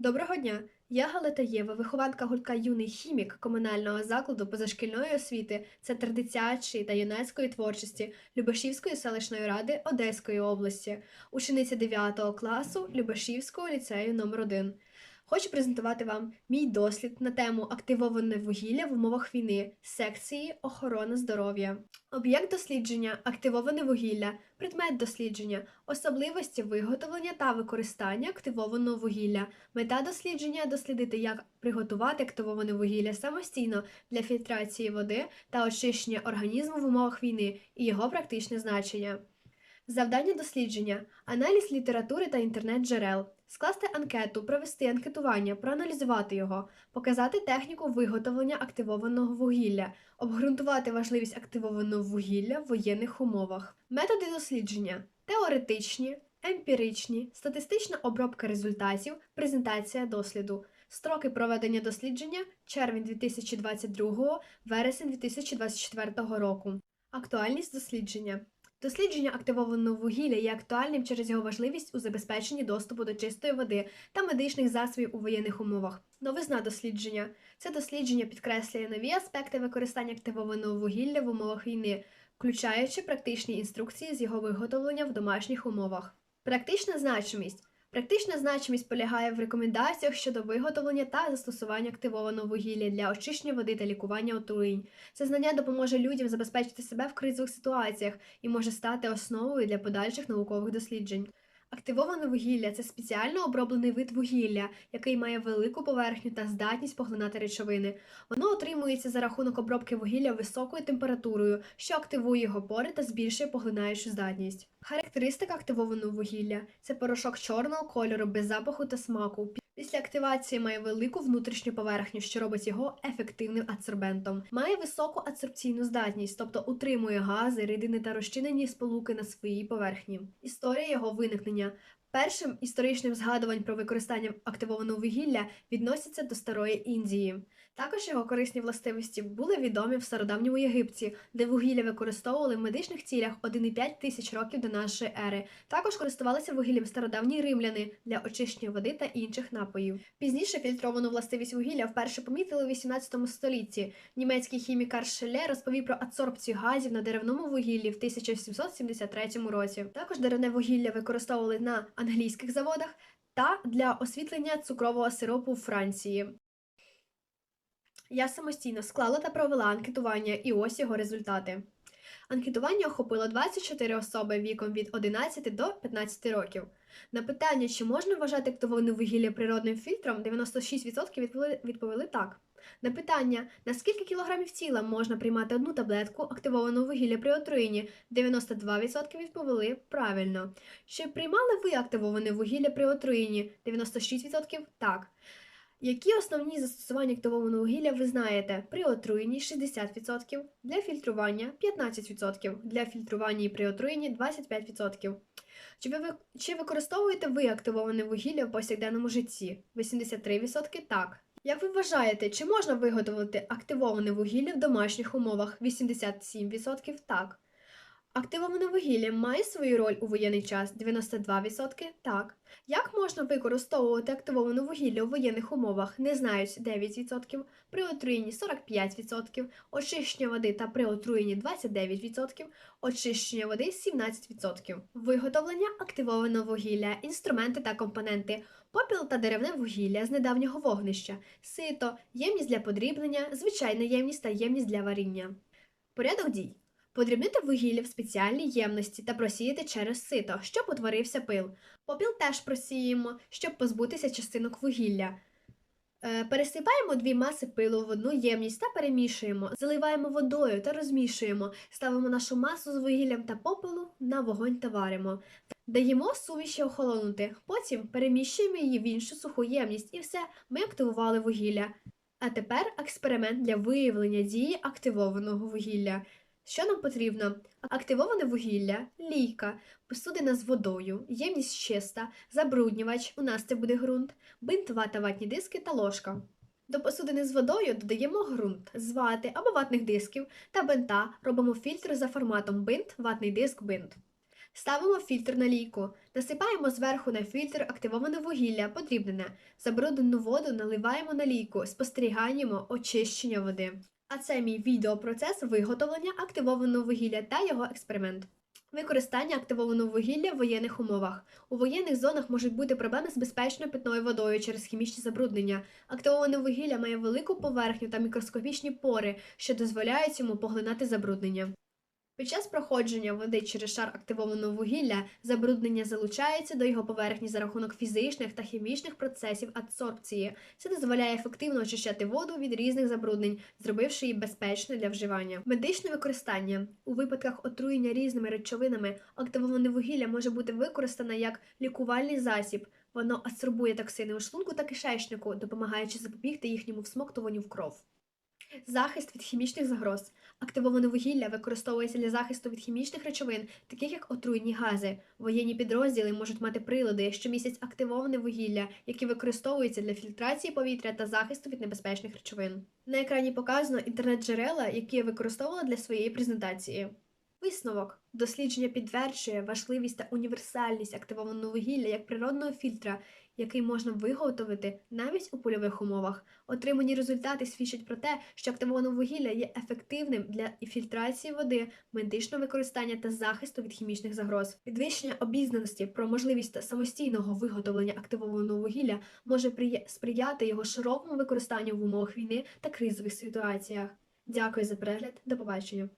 Доброго дня! Я Галита Єва, вихованка гуртка Юний хімік комунального закладу позашкільної освіти, Центр дитячої та юнацької творчості Любашівської селищної ради Одеської області, учениця 9 класу Любашівського ліцею номер 1 Хочу презентувати вам мій дослід на тему активоване вугілля в умовах війни секції охорона здоров'я. Об'єкт дослідження активоване вугілля, предмет дослідження, особливості виготовлення та використання активованого вугілля. Мета дослідження дослідити, як приготувати активоване вугілля самостійно для фільтрації води та очищення організму в умовах війни і його практичне значення. Завдання дослідження аналіз літератури та інтернет-джерел, скласти анкету, провести анкетування, проаналізувати його, показати техніку виготовлення активованого вугілля, обґрунтувати важливість активованого вугілля в воєнних умовах. Методи дослідження теоретичні, емпіричні, статистична обробка результатів, презентація досліду. Строки проведення дослідження червень 2022, вересень 2024 року. Актуальність дослідження. Дослідження активованого вугілля є актуальним через його важливість у забезпеченні доступу до чистої води та медичних засобів у воєнних умовах. Новизна дослідження. Це дослідження підкреслює нові аспекти використання активованого вугілля в умовах війни, включаючи практичні інструкції з його виготовлення в домашніх умовах. Практична значимість. Практична значимість полягає в рекомендаціях щодо виготовлення та застосування активованого вугілля для очищення води та лікування отруєнь. Це знання допоможе людям забезпечити себе в кризових ситуаціях і може стати основою для подальших наукових досліджень. Активоване вугілля це спеціально оброблений вид вугілля, який має велику поверхню та здатність поглинати речовини. Воно отримується за рахунок обробки вугілля високою температурою, що активує його пори та збільшує поглинаючу здатність. Характеристика активованого вугілля це порошок чорного кольору без запаху та смаку. Після активації має велику внутрішню поверхню, що робить його ефективним адсорбентом. Має високу адсорбційну здатність, тобто утримує гази, рідини та розчинені сполуки на своїй поверхні. Історія його виникнення. Першим історичним згадувань про використання активованого вугілля відносяться до старої Індії. Також його корисні властивості були відомі в стародавньому Єгипті, де вугілля використовували в медичних цілях 1,5 тисяч років до нашої ери. Також користувалися вугіллям стародавні римляни для очищення води та інших напоїв. Пізніше фільтровану властивість вугілля вперше помітили у 18 столітті. Німецький хімікар Шеле розповів про адсорбцію газів на деревному вугіллі в 1773 році. Також деревне вугілля використовували на англійських заводах та для освітлення цукрового сиропу у Франції. Я самостійно склала та провела анкетування, і ось його результати. Анкетування охопило 24 особи віком від 11 до 15 років. На питання, чи можна вважати активоване вугілля природним фільтром, 96% відповіли, так. На питання, на скільки кілограмів тіла можна приймати одну таблетку активованого вугілля при отруєнні, 92% відповіли правильно. Чи приймали ви активоване вугілля при отруєнні? 96% так. Які основні застосування активованого вугілля ви знаєте? При отруєнні 60%, для фільтрування 15%, для фільтрування і при отруєнні 25%. Чи, ви, чи використовуєте ви активоване вугілля в повсякденному житті? 83% так. Як ви вважаєте, чи можна виготовити активоване вугілля в домашніх умовах? 87% так. Активоване вугілля має свою роль у воєнний час 92% так. Як можна використовувати активоване вугілля у воєнних умовах, не знають 9%, при отруєнні 45%, очищення води та при отруєнні 29%, очищення води 17%. Виготовлення активованого вугілля, інструменти та компоненти, попіл та деревне вугілля з недавнього вогнища, сито, ємність для подріблення, звичайна ємність та ємність для варіння. Порядок дій. Подрібнити вугілля в спеціальній ємності та просіяти через сито, щоб утворився пил. Попіл теж просіємо, щоб позбутися частинок вугілля. Е, Пересипаємо дві маси пилу в одну ємність та перемішуємо, заливаємо водою та розмішуємо, ставимо нашу масу з вугіллям та попелу на вогонь та варимо. Даємо суміші охолонути, потім переміщуємо її в іншу суху ємність і все, ми активували вугілля. А тепер експеримент для виявлення дії активованого вугілля. Що нам потрібно? Активоване вугілля, лійка, посудина з водою, ємність чиста, забруднювач, у нас це буде ґрунт, бинт, вата, ватні диски та ложка. До посудини з водою додаємо ґрунт з вати або ватних дисків та бинта, робимо фільтр за форматом бинт, ватний диск, бинт. Ставимо фільтр на лійку, насипаємо зверху на фільтр активоване вугілля, подрібнене. Забруднену воду наливаємо на лійку, спостерігаємо очищення води. А це мій відеопроцес виготовлення активованого вугілля та його експеримент. Використання активованого вугілля в воєнних умовах. У воєнних зонах можуть бути проблеми з безпечною питною водою через хімічні забруднення. Активоване вугілля має велику поверхню та мікроскопічні пори, що дозволяють йому поглинати забруднення. Під час проходження води через шар активованого вугілля забруднення залучається до його поверхні за рахунок фізичних та хімічних процесів адсорбції. Це дозволяє ефективно очищати воду від різних забруднень, зробивши її безпечною для вживання. Медичне використання у випадках отруєння різними речовинами активоване вугілля може бути використане як лікувальний засіб. Воно адсорбує токсини у шлунку та кишечнику, допомагаючи запобігти їхньому всмоктуванню в кров. Захист від хімічних загроз. Активоване вугілля використовується для захисту від хімічних речовин, таких як отруйні гази. Воєнні підрозділи можуть мати прилади, що містять активоване вугілля, які використовуються для фільтрації повітря та захисту від небезпечних речовин. На екрані показано інтернет-джерела, які я використовувала для своєї презентації. Висновок дослідження підтверджує важливість та універсальність активованого вугілля як природного фільтра, який можна виготовити навіть у польових умовах. Отримані результати свідчать про те, що активоване вугілля є ефективним для фільтрації води, медичного використання та захисту від хімічних загроз. Підвищення обізнаності про можливість самостійного виготовлення активованого вугілля може сприяти його широкому використанню в умовах війни та кризових ситуаціях. Дякую за перегляд, до побачення.